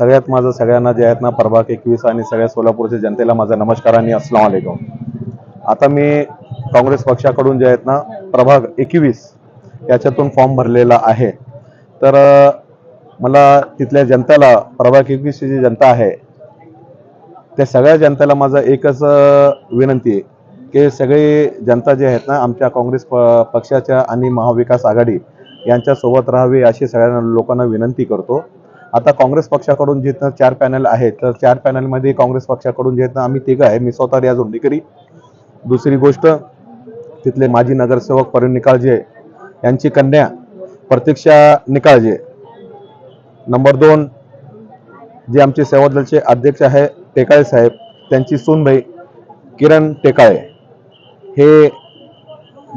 सगळ्यात माझं सगळ्यांना जे आहेत ना प्रभाग एकवीस आणि सगळ्या सोलापूरच्या जनतेला माझा नमस्कार आणि अस्सलाम वालेकुम आता मी काँग्रेस पक्षाकडून जे आहेत ना प्रभाग एकवीस याच्यातून फॉर्म भरलेला आहे. तर मला तिथल्या जनतेला प्रभाग एकवीसची जी जनता आहे त्या सगळ्या जनतेला माझं एकच विनंती आहे की सगळी जनता जे आहेत ना आमच्या काँग्रेस प- पक्षाच्या आणि महाविकास आघाडी यांच्यासोबत राहावी अशी सगळ्या लोकांना विनंती करतो. आता काँग्रेस पक्षाकडून जिथं चार पॅनल आहेत तर चार पॅनलमध्ये काँग्रेस पक्षाकडून जिथं आम्ही तिघं आहे मी स्वतः रियाज हुंडेकरी दुसरी गोष्ट तिथले माजी नगरसेवक परिण निकाळजे यांची कन्या प्रतीक्षा निकाळजे नंबर दोन जे आमचे सेवादलचे अध्यक्ष आहे टेकाळे साहेब त्यांची सूनबाई किरण टेकाळे. हे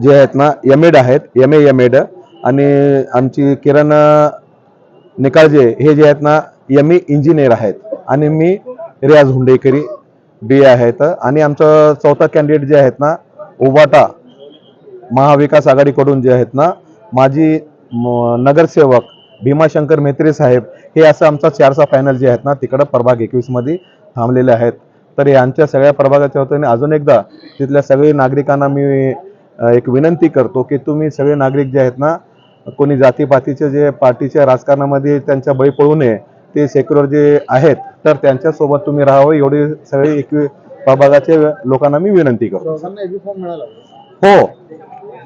जे आहेत ना एम एड आहेत एम ए एम एड आणि आमची किरण निकाळजे हे जे आहेत ना एम ई इंजिनियर आहेत. आणि मी रियाज हुंडेकरी बी ए आहेत. आणि आमचं चौथा कॅन्डिडेट जे आहेत ना उबाटा महाविकास आघाडीकडून जे आहेत ना माजी म, नगरसेवक भीमाशंकर मेत्रे साहेब हे असं आमचा चारचा पॅनल जे आहेत ना तिकडं प्रभाग एकवीसमध्ये थांबलेले आहेत. तर यांच्या सगळ्या प्रभागाच्या वतीने अजून एकदा तिथल्या सगळे नागरिकांना मी एक विनंती करतो की तुम्ही सगळे नागरिक जे आहेत ना कोणी जातीपातीचे जे पार्टीच्या राजकारणामध्ये त्यांच्या बळी पडू नये ते सेक्युलर जे आहेत तर त्यांच्यासोबत तुम्ही राहावं एवढी सगळे एकवी प्रभागाचे लोकांना मी विनंती करतो. हो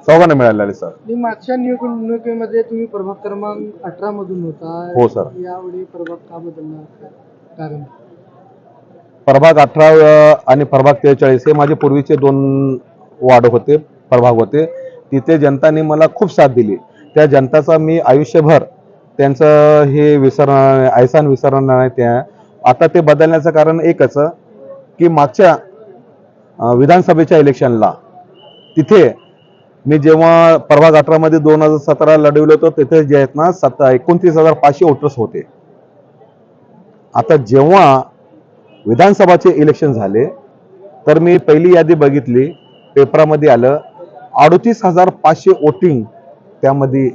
चौघांना मिळालेले सर आणि मागच्या निवडणुकीमध्ये तुम्ही प्रभाग क्रमांक अठरा मधून होता. हो, सर. यावेळी प्रभाग का बदलला? कारण? प्रभाग अठरा आणि प्रभाग त्रेचाळीस हे माझे पूर्वीचे दोन वार्ड होते प्रभाग होते. तिथे जनताने मला खूप साथ दिली. त्या जनताचा मी आयुष्यभर त्यांचं हे विसर ऐसान विसरणार नाही त्या. आता ते बदलण्याचं कारण एकच की मागच्या विधानसभेच्या इलेक्शनला तिथे मी जेव्हा प्रभाग अठरामध्ये दोन हजार सतरा लढवलं होतं तिथे जे आहेत ना सत्ता एकोणतीस हजार पाचशे वोटर्स होते. आता जेव्हा विधानसभाचे इलेक्शन झाले तर मी पहिली यादी बघितली पेपरामध्ये आलं अडतीस हजार पाचशे वोटिंग त्यामध्ये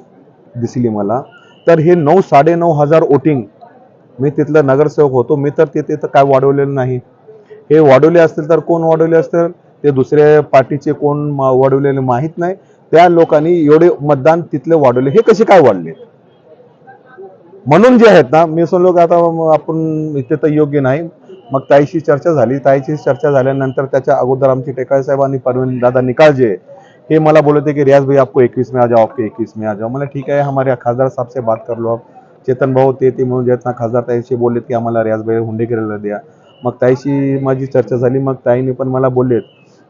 दिसली मला. तर हे नऊ साडेनऊ हजार वोटिंग मी तिथलं नगरसेवक होतो. मी तर तिथे तर काय वाढवलेलं नाही. हे वाढवले असतील तर कोण वाढवले असतील? ते दुसऱ्या पार्टीचे कोण वाढवलेले माहीत नाही. त्या लोकांनी एवढे मतदान तिथले वाढवले. हे कसे काय वाढले? म्हणून जे आहेत ना मी लोक आता आपण इथे तर योग्य नाही. मग ताईशी चर्चा झाली. ताईशी चर्चा झाल्यानंतर त्याच्या अगोदर आमचे टेकाळे साहेब आणि परवीन दादा निकाळजे हे मला बोलते की रियाज भाई, आपको इक्कीस में आ जाओ, आपके इक्कीस में आ जाओ। मला ठीक आहे हमारे खासदार साहब से बात कर लो आप। चेतन भाऊ ते ते म्हणून जे आहेत ना खासदार ताईशी बोललेत की आम्हाला रियाज भाई हुंडेकरीला द्या। मग ताईशी माझी चर्चा झाली, मग ताईने पण मला बोललेत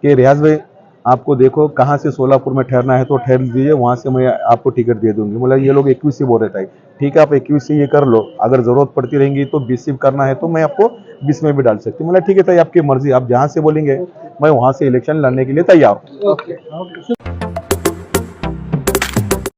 कि रियाज भाई, आपको देखो कहाँ से सोलापुर में ठहरना है तो ठहर दीजिए, वहाँ से मैं आपको टिकट दे दूँगी। बोला ये लोग इक्कीस से बोल रहे थे ठीक है, आप इक्कीस से ये कर लो। अगर ज़रूरत पड़ती रहेंगी तो बीस से करना है तो मैं आपको बीस में भी डाल सकती हूँ। बोला ठीक है ताई, आपकी मर्ज़ी, आप जहाँ से बोलेंगे। मैं वहाँ से इलेक्शन लड़ने के लिए तैयार हूँ।